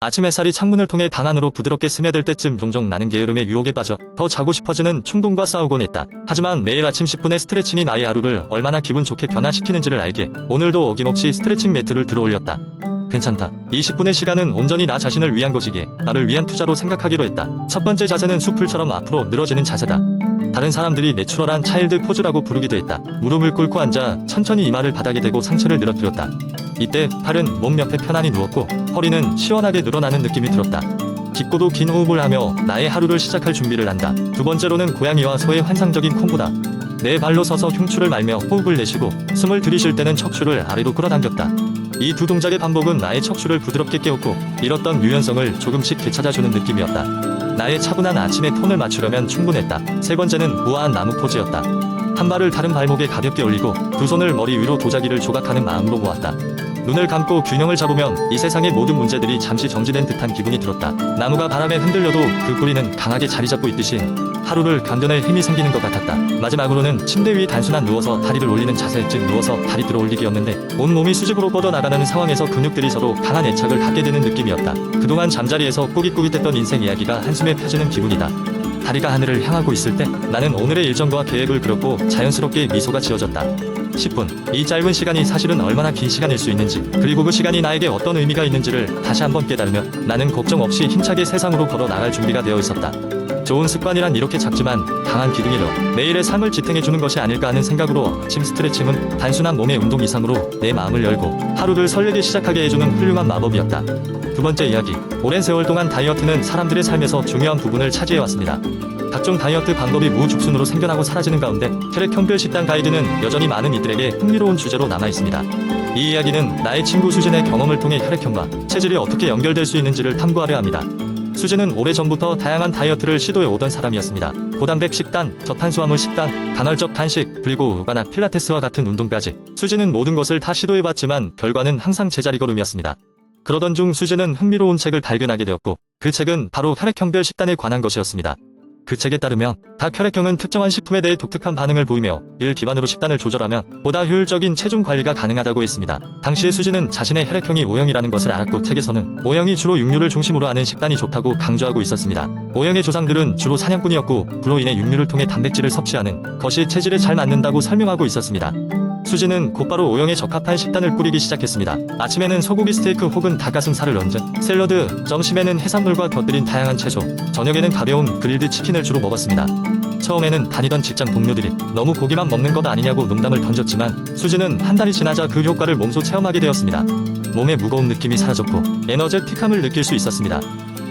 아침 햇살이 창문을 통해 방 안으로 부드럽게 스며들 때쯤 종종 나는 게으름의 유혹에 빠져 더 자고 싶어지는 충동과 싸우곤 했다. 하지만 매일 아침 10분의 스트레칭이 나의 하루를 얼마나 기분 좋게 변화시키는지를 알게 오늘도 어김없이 스트레칭 매트를 들어올렸다. 괜찮다. 이 10분의 시간은 온전히 나 자신을 위한 것이기에 나를 위한 투자로 생각하기로 했다. 첫 번째 자세는 수풀처럼 앞으로 늘어지는 자세다. 다른 사람들이 내추럴한 차일드 포즈라고 부르기도 했다. 무릎을 꿇고 앉아 천천히 이마를 바닥에 대고 상체를 늘어뜨렸다. 이때 팔은 몸 옆에 편안히 누웠고 허리는 시원하게 늘어나는 느낌이 들었다. 깊고도 긴 호흡을 하며 나의 하루를 시작할 준비를 한다. 두 번째로는 고양이와 소의 환상적인 콤보다. 내 발로 서서 흉추를 말며 호흡을 내쉬고 숨을 들이쉴 때는 척추를 아래로 끌어당겼다. 이 두 동작의 반복은 나의 척추를 부드럽게 깨웠고 잃었던 유연성을 조금씩 되찾아주는 느낌이었다. 나의 차분한 아침에 톤을 맞추려면 충분했다. 세 번째는 우아한 나무 포즈였다. 한 발을 다른 발목에 가볍게 올리고 두 손을 머리 위로 도자기를 조각하는 마음으로 모았다. 눈을 감고 균형을 잡으면 이 세상의 모든 문제들이 잠시 정지된 듯한 기분이 들었다. 나무가 바람에 흔들려도 그 뿌리는 강하게 자리 잡고 있듯이 하루를 견뎌낼 힘이 생기는 것 같았다. 마지막으로는 침대 위 단순한 누워서 다리를 올리는 자세 즉 누워서 다리 들어 올리기였는데 온 몸이 수직으로 뻗어나가는 상황에서 근육들이 서로 강한 애착을 갖게 되는 느낌이었다. 그동안 잠자리에서 꾸깃꾸깃했던 인생 이야기가 한숨에 펴지는 기분이다. 다리가 하늘을 향하고 있을 때 나는 오늘의 일정과 계획을 그렸고 자연스럽게 미소가 지어졌다. 10분. 이 짧은 시간이 사실은 얼마나 긴 시간일 수 있는지, 그리고 그 시간이 나에게 어떤 의미가 있는지를 다시 한번 깨달으며 나는 걱정 없이 힘차게 세상으로 걸어 나갈 준비가 되어 있었다. 좋은 습관이란 이렇게 작지만 강한 기둥이로 내일의 삶을 지탱해주는 것이 아닐까 하는 생각으로 아침 스트레칭은 단순한 몸의 운동 이상으로 내 마음을 열고 하루를 설레게 시작하게 해주는 훌륭한 마법이었다. 두 번째 이야기. 오랜 세월 동안 다이어트는 사람들의 삶에서 중요한 부분을 차지해왔습니다. 각종 다이어트 방법이 무죽순으로 생겨나고 사라지는 가운데 혈액 형별 식단 가이드는 여전히 많은 이들에게 흥미로운 주제로 남아 있습니다. 이 이야기는 나의 친구 수진의 경험을 통해 혈액형과 체질이 어떻게 연결될 수 있는지를 탐구하려 합니다. 수진은 오래전부터 다양한 다이어트를 시도해 오던 사람이었습니다. 고단백 식단, 저탄수화물 식단, 간헐적 단식, 그리고 요가나 필라테스와 같은 운동까지. 수진은 모든 것을 다 시도해봤지만 결과는 항상 제자리 걸음이었습니다. 그러던 중 수진은 흥미로운 책을 발견하게 되었고 그 책은 바로 혈액형별 식단에 관한 것이었습니다. 그 책에 따르면 각 혈액형은 특정한 식품에 대해 독특한 반응을 보이며 이를 기반으로 식단을 조절하면 보다 효율적인 체중 관리가 가능하다고 했습니다. 당시의 수지는 자신의 혈액형이 O형이라는 것을 알았고 책에서는 O형이 주로 육류를 중심으로 하는 식단이 좋다고 강조하고 있었습니다. O형의 조상들은 주로 사냥꾼이었고 그로 인해 육류를 통해 단백질을 섭취하는 것이 체질에 잘 맞는다고 설명하고 있었습니다. 수지는 곧바로 O형에 적합한 식단을 꾸리기 시작했습니다. 아침에는 소고기 스테이크 혹은 닭가슴살을 얹은 샐러드, 점심에는 해산물과 곁들인 다양한 채소, 저녁에는 가벼운 그릴드 치킨을 주로 먹었습니다. 처음에는 다니던 직장 동료들이 너무 고기만 먹는 것 아니냐고 농담을 던졌지만 수지는 한 달이 지나자 그 효과를 몸소 체험하게 되었습니다. 몸의 무거운 느낌이 사라졌고 에너제틱함을 느낄 수 있었습니다.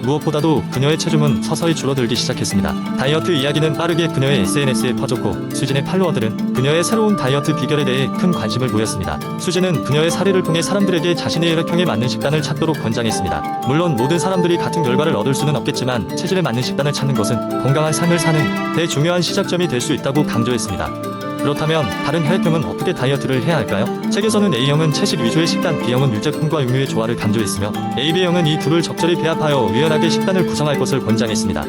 무엇보다도 그녀의 체중은 서서히 줄어들기 시작했습니다. 다이어트 이야기는 빠르게 그녀의 SNS에 퍼졌고 수진의 팔로워들은 그녀의 새로운 다이어트 비결에 대해 큰 관심을 보였습니다. 수진은 그녀의 사례를 통해 사람들에게 자신의 혈액형에 맞는 식단을 찾도록 권장했습니다. 물론 모든 사람들이 같은 결과를 얻을 수는 없겠지만 체질에 맞는 식단을 찾는 것은 건강한 삶을 사는 대중요한 시작점이 될 수 있다고 강조했습니다. 그렇다면 다른 혈액형은 어떻게 다이어트를 해야 할까요? 책에서는 A형은 채식 위주의 식단, B형은 유제품과 육류의 조화를 강조했으며 AB형은 이 둘을 적절히 배합하여 유연하게 식단을 구성할 것을 권장했습니다.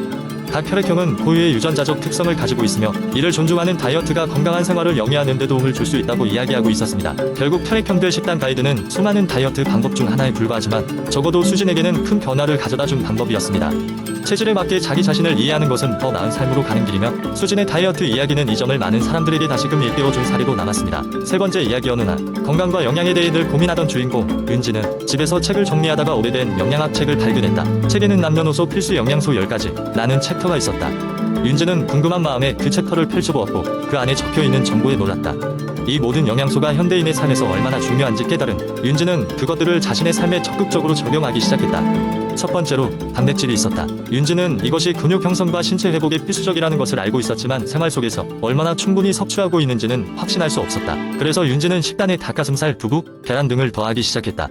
각 혈액형은 고유의 유전자적 특성을 가지고 있으며 이를 존중하는 다이어트가 건강한 생활을 영위하는 데 도움을 줄 수 있다고 이야기하고 있었습니다. 결국 혈액형별 식단 가이드는 수많은 다이어트 방법 중 하나에 불과하지만 적어도 수진에게는 큰 변화를 가져다 준 방법이었습니다. 체질에 맞게 자기 자신을 이해하는 것은 더 나은 삶으로 가는 길이며 수진의 다이어트 이야기는 이 점을 많은 사람들에게 다시금 일깨워준 사례로 남았습니다. 세 번째 이야기 어느 날 건강과 영양에 대해 늘 고민하던 주인공 윤지는 집에서 책을 정리하다가 오래된 영양학 책을 발견했다. 책에는 남녀노소 필수 영양소 10가지 라는 챕터가 있었다. 윤지는 궁금한 마음에 그 챕터를 펼쳐보았고 그 안에 적혀있는 정보에 놀랐다. 이 모든 영양소가 현대인의 삶에서 얼마나 중요한지 깨달은 윤지는 그것들을 자신의 삶에 적극적으로 적용하기 시작했다. 첫 번째로 단백질이 있었다. 윤지는 이것이 근육 형성과 신체 회복에 필수적이라는 것을 알고 있었지만 생활 속에서 얼마나 충분히 섭취하고 있는지는 확신할 수 없었다. 그래서 윤지는 식단에 닭가슴살, 두부, 계란 등을 더하기 시작했다.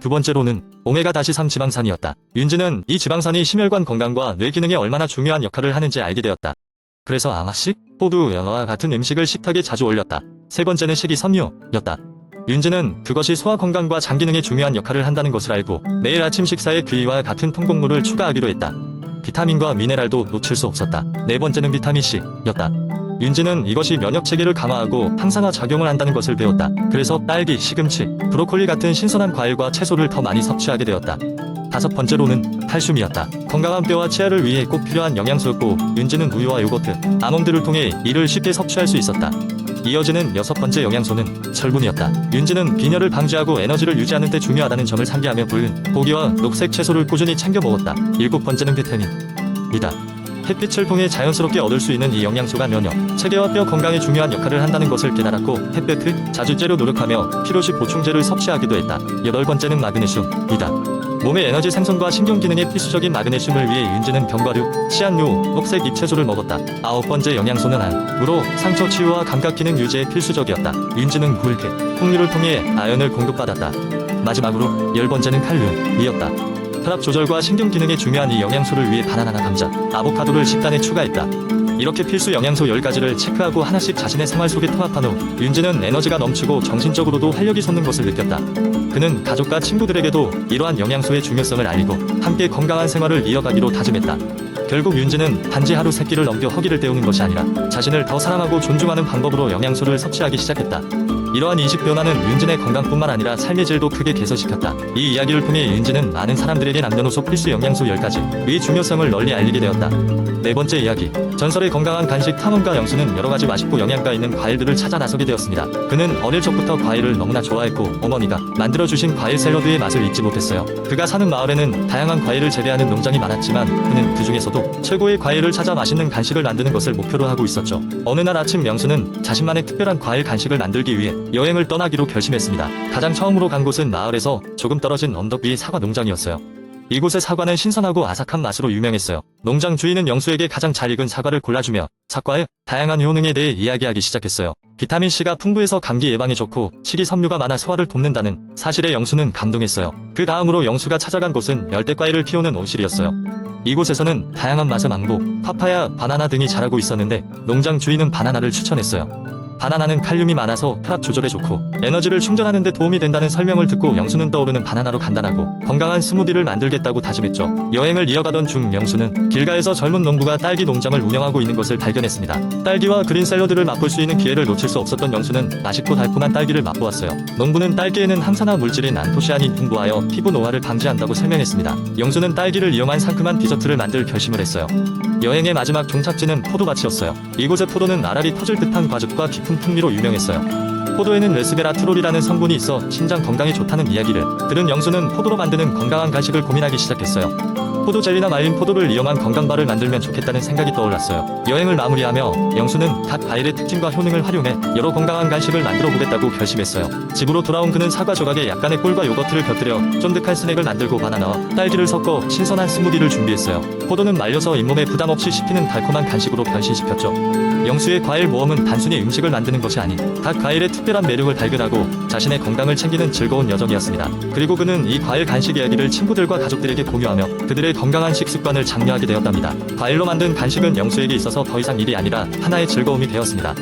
두 번째로는 오메가-3 지방산이었다. 윤지는 이 지방산이 심혈관 건강과 뇌 기능에 얼마나 중요한 역할을 하는지 알게 되었다. 그래서 아마씨, 호두, 연어와 같은 음식을 식탁에 자주 올렸다. 세 번째는 식이섬유였다. 윤지는 그것이 소화 건강과 장 기능에 중요한 역할을 한다는 것을 알고 매일 아침 식사에 귀와 같은 통곡물을 추가하기로 했다. 비타민과 미네랄도 놓칠 수 없었다. 네 번째는 비타민 C였다. 윤지는 이것이 면역 체계를 강화하고 항산화 작용을 한다는 것을 배웠다. 그래서 딸기, 시금치, 브로콜리 같은 신선한 과일과 채소를 더 많이 섭취하게 되었다. 다섯 번째로는 칼슘이었다. 건강한 뼈와 치아를 위해 꼭 필요한 영양소였고 윤지는 우유와 요거트, 아몬드를 통해 이를 쉽게 섭취할 수 있었다. 이어지는 여섯 번째 영양소는 철분이었다. 윤지는 빈혈을 방지하고 에너지를 유지하는 데 중요하다는 점을 상기하며 붉은 고기와 녹색 채소를 꾸준히 챙겨 먹었다. 일곱 번째는 비타민이다. 햇빛을 통해 자연스럽게 얻을 수 있는 이 영양소가 면역, 체계와 뼈 건강에 중요한 역할을 한다는 것을 깨달았고 햇볕을 자주째로 노력하며 필요시 보충제를 섭취하기도 했다. 여덟 번째는 마그네슘이다. 몸의 에너지 생성과 신경 기능에 필수적인 마그네슘을 위해 윤지는 견과류, 치안류, 녹색 잎채소를 먹었다. 아홉 번째 영양소는 알으로 상처 치유와 감각 기능 유지에 필수적이었다. 윤지는 굴게, 콩류를 통해 아연을 공급받았다. 마지막으로 열 번째는 칼륨이었다. 혈압 조절과 신경 기능에 중요한 이 영양소를 위해 바나나나 감자, 아보카도를 식단에 추가했다. 이렇게 필수 영양소 10가지를 체크하고 하나씩 자신의 생활 속에 통합한 후 윤지는 에너지가 넘치고 정신적으로도 활력이 솟는 것을 느꼈다. 그는 가족과 친구들에게도 이러한 영양소의 중요성을 알리고 함께 건강한 생활을 이어가기로 다짐했다. 결국 윤지는 단지 하루 세 끼를 넘겨 허기를 때우는 것이 아니라 자신을 더 사랑하고 존중하는 방법으로 영양소를 섭취하기 시작했다. 이러한 인식 변화는 윤진의 건강뿐만 아니라 삶의 질도 크게 개선시켰다. 이 이야기를 통해 윤진은 많은 사람들에게 남녀노소 필수 영양소 10가지의 중요성을 널리 알리게 되었다. 네 번째 이야기. 전설의 건강한 간식 탐험가 영수는 여러 가지 맛있고 영양가 있는 과일들을 찾아 나서게 되었습니다. 그는 어릴 적부터 과일을 너무나 좋아했고 어머니가 만들어주신 과일 샐러드의 맛을 잊지 못했어요. 그가 사는 마을에는 다양한 과일을 재배하는 농장이 많았지만 그는 그 중에서도 최고의 과일을 찾아 맛있는 간식을 만드는 것을 목표로 하고 있었죠. 어느 날 아침 영수는 자신만의 특별한 과일 간식을 만들기 위해 여행을 떠나기로 결심했습니다. 가장 처음으로 간 곳은 마을에서 조금 떨어진 언덕 위의 사과 농장이었어요. 이곳의 사과는 신선하고 아삭한 맛으로 유명했어요. 농장 주인은 영수에게 가장 잘 익은 사과를 골라주며 사과의 다양한 효능에 대해 이야기하기 시작했어요. 비타민C가 풍부해서 감기 예방에 좋고 식이섬유가 많아 소화를 돕는다는 사실에 영수는 감동했어요. 그 다음으로 영수가 찾아간 곳은 열대과일을 키우는 온실이었어요. 이곳에서는 다양한 맛의 망고, 파파야, 바나나 등이 자라고 있었는데 농장 주인은 바나나를 추천했어요. 바나나는 칼륨이 많아서 혈압 조절에 좋고 에너지를 충전하는 데 도움이 된다는 설명을 듣고 영수는 떠오르는 바나나로 간단하고 건강한 스무디를 만들겠다고 다짐했죠. 여행을 이어가던 중 영수는 길가에서 젊은 농부가 딸기 농장을 운영하고 있는 것을 발견했습니다. 딸기와 그린 샐러드를 맛볼 수 있는 기회를 놓칠 수 없었던 영수는 맛있고 달콤한 딸기를 맛보았어요. 농부는 딸기에는 항산화 물질인 안토시아닌이 풍부하여 피부 노화를 방지한다고 설명했습니다. 영수는 딸기를 이용한 상큼한 디저트를 만들 결심을 했어요. 여행의 마지막 종착지는 포도밭이었어요. 이곳의 포도는 알알이 터질 듯한 과즙과 깊은 풍미로 유명했어요. 포도에는 레스베라트롤이라는 성분이 있어 신장 건강에 좋다는 이야기를 들은 영수는 포도로 만드는 건강한 간식을 고민하기 시작했어요. 포도 젤리나 말린 포도를 이용한 건강바를 만들면 좋겠다는 생각이 떠올랐어요. 여행을 마무리하며 영수는 각 과일의 특징과 효능을 활용해 여러 건강한 간식을 만들어 보겠다고 결심했어요. 집으로 돌아온 그는 사과 조각에 약간의 꿀과 요거트를 곁들여 쫀득한 스낵을 만들고 바나나와 딸기를 섞어 신선한 스무디를 준비했어요. 포도는 말려서 잇몸에 부담 없이 씹히는 달콤한 간식으로 변신시켰죠. 영수의 과일 모험은 단순히 음식을 만드는 것이 아닌 각 과일의 특별한 매력을 발견하고 자신의 건강을 챙기는 즐거운 여정이었습니다. 그리고 그는 이 과일 간식 이야기를 친구들과 가족들에게 공유하며 그들의 건강한 식습관을 장려하게 되었답니다. 과일로 만든 간식은 영수에게 있어서 더 이상 일이 아니라 하나의 즐거움이 되었습니다.